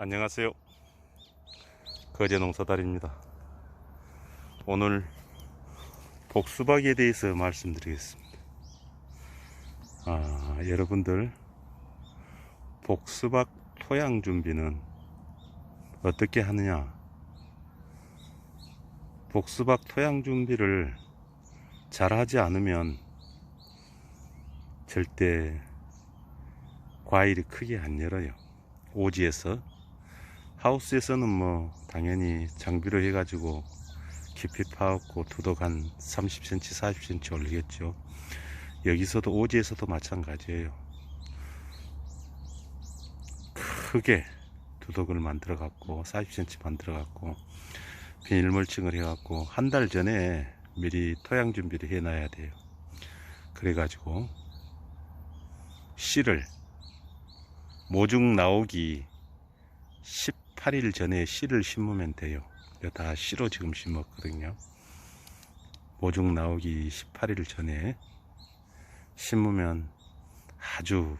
안녕하세요. 거제농사달입니다. 오늘 복수박에 대해서 말씀드리겠습니다. 아, 여러분들 복수박 토양 준비는 어떻게 하느냐? 복수박 토양 준비를 잘 하지 않으면 절대 과일이 크게 안 열어요. 오지에서 하우스에서는 뭐 당연히 장비로 해가지고 깊이 파갖고 두덕 한 30cm, 40cm 올리겠죠. 여기서도 오지에서도 마찬가지예요. 크게 두덕을 만들어 갖고 40cm 만들어 갖고 비닐 멀칭을 해 갖고 한 달 전에 미리 토양 준비를 해 놔야 돼요. 그래 가지고 씨를 모중 나오기 18일 전에 씨를 심으면 돼요. 다 씨로 지금 심었거든요. 모중 나오기 18일 전에 심으면 아주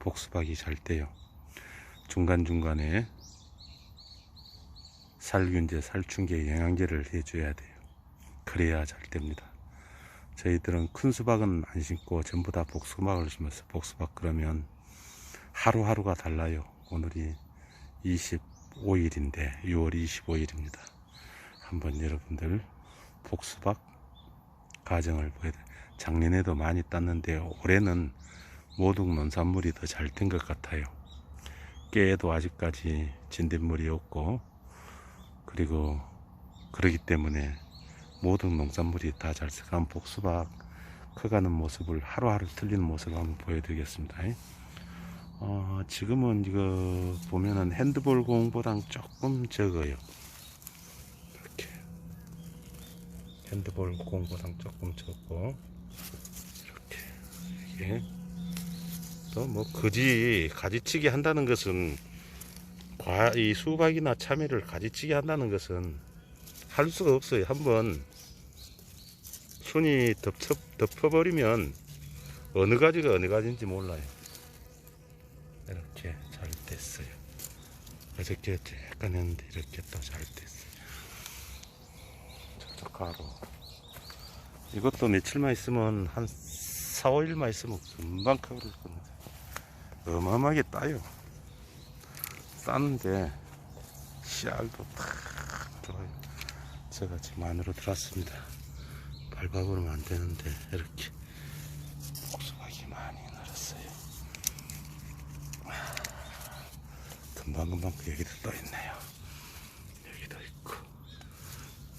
복수박이 잘 돼요. 중간중간에 살균제, 살충제, 영양제를 해줘야 돼요. 그래야 잘 됩니다. 저희들은 큰 수박은 안 심고 전부 다 복수박을 심었어요. 복수박 그러면 하루하루가 달라요. 오늘이 25일인데 6월 25일입니다. 한번 여러분들 복수박 가정을 돼. 작년에도 많이 땄는데 올해는 모든 농산물이 더 잘 된 것 같아요. 깨도 아직까지 진딧물이 없고 그리고 그러기 때문에 모든 농산물이 다잘 생한 복수박 커가는 모습을 하루하루 틀리는 모습을 한번 보여드리겠습니다. 어, 지금은 이거 보면은 핸드볼 공보다 조금 적어요. 이렇게 핸드볼 공보다 조금 적고 이렇게 이게 또뭐 그지 가지치기 한다는 것은 과, 이 수박이나 참외를 가지치기 한다는 것은 할 수가 없어요. 한번 순이 덮쳐, 덮어버리면 어느 가지가 어느 가지인지 몰라요. 됐어요. 어저께 약간 했는데 이렇게 또 잘 됐어요. 저쪽 가로. 이것도 며칠만 있으면 한 4, 5일만 있으면 금방 커버릴 겁니다. 어마어마하게 따요. 따는데 씨알도 탁 들어요. 제가 지금 안으로 들어왔습니다. 밟아버리면 안 되는데 이렇게 복숭아기 많이 늘었어요. 금방금방 그 여기도 또 있네요. 여기도 있고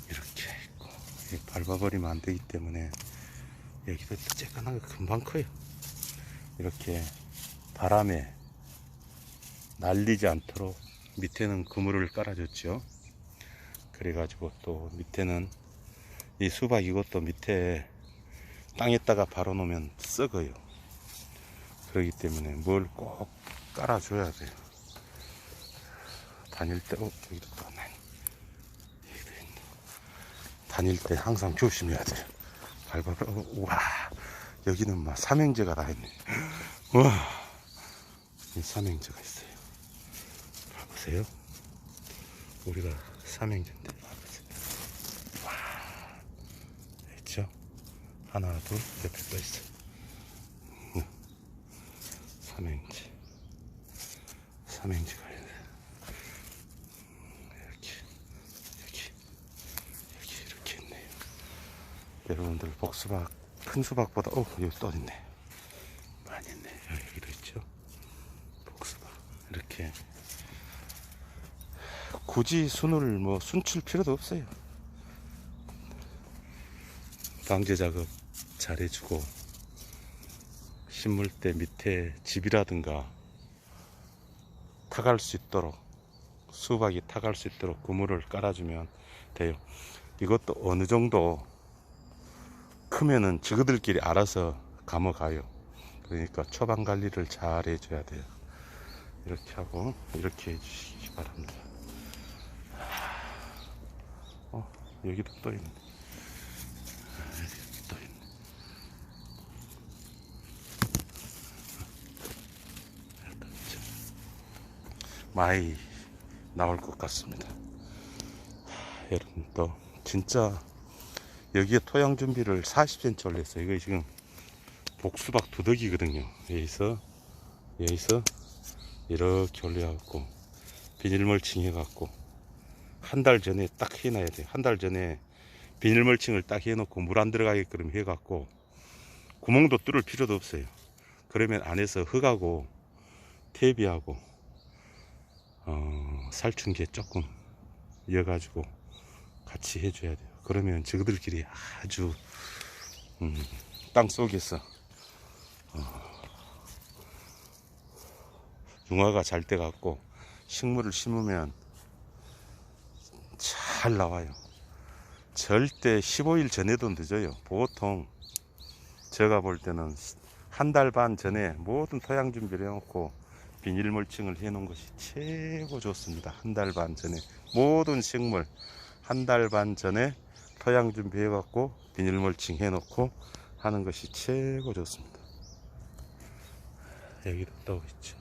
이렇게 있고 이 밟아버리면 안 되기 때문에 여기도 쬐끈하게 금방 커요. 이렇게 바람에 날리지 않도록 밑에는 그물을 깔아줬죠. 그래가지고 또 밑에는 이 수박 이것도 밑에 땅에다가 바로 놓으면 썩어요. 그렇기 때문에 뭘 꼭 깔아줘야 돼요. 다닐 때, 어, 여기도 또 있네. 여기도 있네. 다닐 때 항상 조심해야 돼요. 밟아, 어, 우와. 여기는 막 삼행제가 다 있네. 우와. 이 삼행제가 있어요. 봐보세요. 우리가 삼행제인데. 와. 있죠? 하나, 둘, 옆에 또 있어. 응. 삼행제. 삼행제가 있네. 이렇게, 이렇게, 이렇게, 이렇게 있네요. 여러분들 복수박, 큰 수박보다, 어, 여기 또 있네. 많이 있네. 여기도 있죠? 복수박. 이렇게. 굳이 순을 뭐 순칠 필요도 없어요. 방제 작업 잘 해주고, 심을 때 밑에 집이라든가 타갈 수 있도록, 수박이 타갈 수 있도록 그물을 깔아주면 돼요. 이것도 어느 정도 크면은 저그들끼리 알아서 감아가요. 그러니까 초반 관리를 잘 해줘야 돼요. 이렇게 하고 이렇게 해주시기 바랍니다. 어, 여기도 또 있네. 아, 여기 또 있네. 많이 나올 것 같습니다. 하, 여러분 또 진짜 여기에 토양 준비를 40cm 올렸어요. 이거 지금 복수박 두덕이거든요. 여기서 여기서 이렇게 올려갖고 비닐 멀칭 해갖고 한 달 전에 딱 해놔야 돼요. 한 달 전에 비닐 멀칭을 딱 해놓고 물 안 들어가게끔 해갖고 구멍도 뚫을 필요도 없어요. 그러면 안에서 흙하고 퇴비하고 어, 살충제 조금 이어가지고 같이 해줘야 돼요. 그러면 저들끼리 아주 음, 땅 속에서 어, 융화가 잘 돼 갖고 식물을 심으면 잘 나와요. 절대 15일 전에도 늦어요. 보통 제가 볼 때는 한 달 반 전에 모든 토양 준비를 해놓고 비닐 멀칭을 해놓은 것이 최고 좋습니다. 한 달 반 전에 모든 식물 한 달 반 전에 토양 준비해 갖고 비닐 멀칭 해 놓고 하는 것이 최고 좋습니다. 여기도 또 있죠.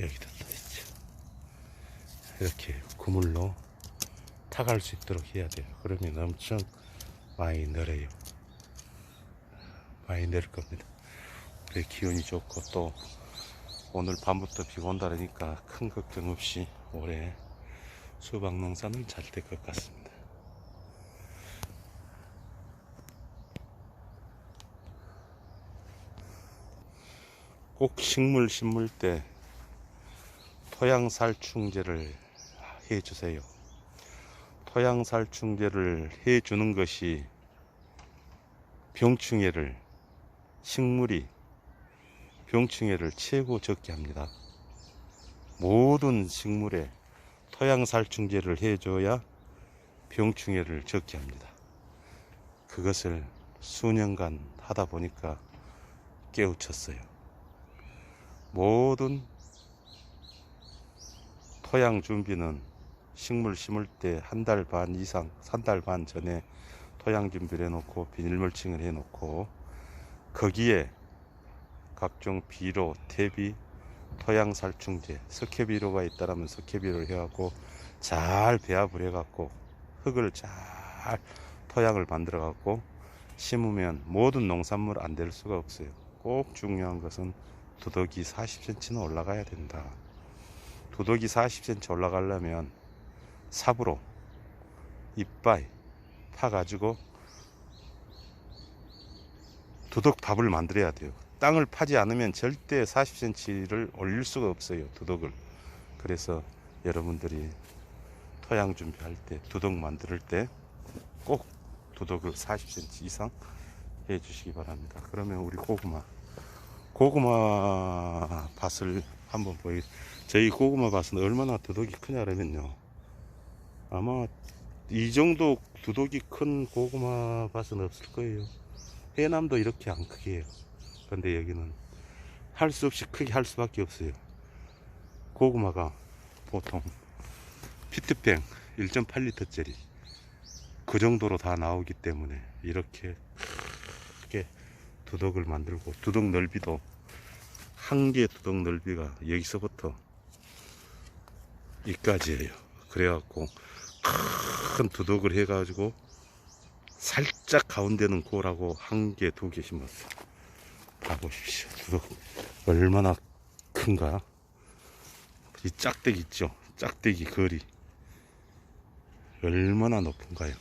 여기도 또 있죠. 이렇게 그물로 타갈 수 있도록 해야 돼요. 그러면 엄청 많이 늘어요. 많이 늘 겁니다. 기운이 좋고 또 오늘 밤부터 비가 온다 그러니까 큰 걱정 없이 올해 수박 농사는 잘 될 것 같습니다. 꼭 식물 심을 때 토양 살충제를 해 주세요. 토양 살충제를 해 주는 것이 병충해를 식물이 병충해를 최고 적게 합니다. 모든 식물에 토양 살충제를 해줘야 병충해를 적게 합니다. 그것을 수년간 하다 보니까 깨우쳤어요. 모든 토양 준비는 식물 심을 때 한 달 반 이상, 한달반 전에 토양 준비를 해놓고 비닐 멀칭을 해놓고 거기에 각종 비료, 퇴비, 토양 살충제, 석회비료가 있다라면 석회비료를 해갖고 잘 배합을 해갖고 흙을 잘 토양을 만들어 갖고 심으면 모든 농산물 안 될 수가 없어요. 꼭 중요한 것은 두덕이 40cm는 올라가야 된다. 두덕이 40cm 올라가려면 삽으로 이빨 파 가지고 두덕 밥을 만들어야 돼요. 땅을 파지 않으면 절대 40cm를 올릴 수가 없어요. 두덕을. 그래서 여러분들이 토양 준비할 때 두덕 만들 때 꼭 두덕을 40cm 이상 해 주시기 바랍니다. 그러면 우리 고구마 고구마 밭을 한번 보이 저희 고구마 밭은 얼마나 두덕이 크냐면요. 아마 이 정도 두덕이 큰 고구마 밭은 없을 거예요. 해남도 이렇게 안 크게 해요. 근데 여기는 할 수 없이 크게 할 수밖에 없어요. 고구마가 보통 피트병 1.8리터짜리 그 정도로 다 나오기 때문에 이렇게 크게 두덕을 만들고 두덕 넓이도 한 개 두덕 넓이가 여기서부터 이까지예요. 그래갖고 큰 두덕을 해가지고 살짝 가운데는 고라고 한 개, 두 개 심었어. 봐보십시오. 두덕 얼마나 큰가? 이 짝대기 있죠? 짝대기 거리. 얼마나 높은가요?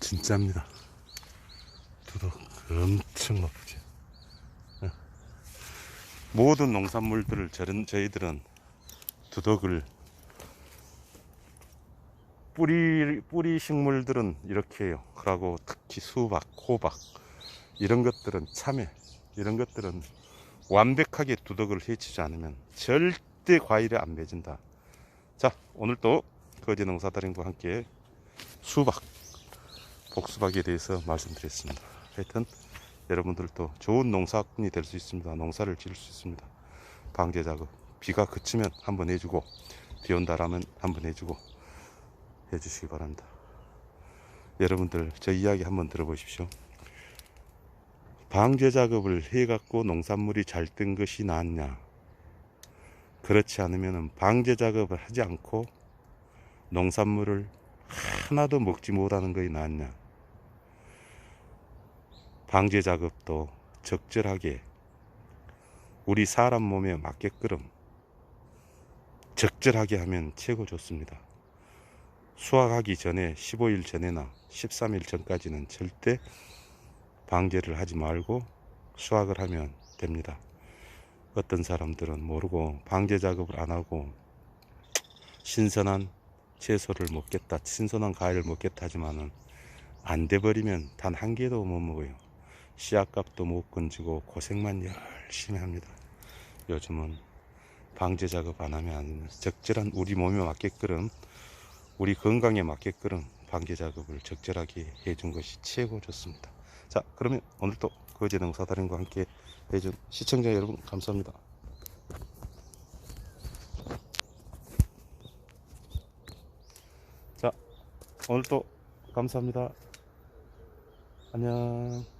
진짜입니다. 두덕 엄청 높죠. 예. 모든 농산물들을 저희들은 두덕을 뿌리 뿌리 식물들은 이렇게 해요. 그러고 특히 수박, 호박 이런 것들은 참외 이런 것들은 완벽하게 두덕을 해치지 않으면 절대 과일이 안 맺은다. 자 오늘 또 거제 농사다림과 함께 수박 복수박에 대해서 말씀드렸습니다. 하여튼 여러분들도 좋은 농사꾼이 될 수 있습니다. 농사를 지을 수 있습니다. 방제 작업 비가 그치면 한번 해주고 비 온다라면 한번 해주고 해주시기 바랍니다. 여러분들 저 이야기 한번 들어보십시오. 방제 작업을 해갖고 농산물이 잘 뜬 것이 낫냐? 그렇지 않으면 방제 작업을 하지 않고 농산물을 하나도 먹지 못하는 것이 낫냐? 방제 작업도 적절하게 우리 사람 몸에 맞게끔 적절하게 하면 최고 좋습니다. 수확하기 전에 15일 전에나 13일 전까지는 절대 방제를 하지 말고 수확을 하면 됩니다. 어떤 사람들은 모르고 방제 작업을 안 하고 신선한 채소를 먹겠다, 신선한 과일을 먹겠다 하지만은 안 돼버리면 단 한 개도 못 먹어요. 씨앗값도 못 건지고 고생만 열심히 합니다. 요즘은 방제 작업 안 하면 안. 적절한 우리 몸에 맞게끔 우리 건강에 맞게끔 방제 작업을 적절하게 해준 것이 최고 좋습니다. 자, 그러면 오늘도 거제 농 사 다림과 함께 해준 시청자 여러분 감사합니다. 자, 오늘도 감사합니다. 안녕.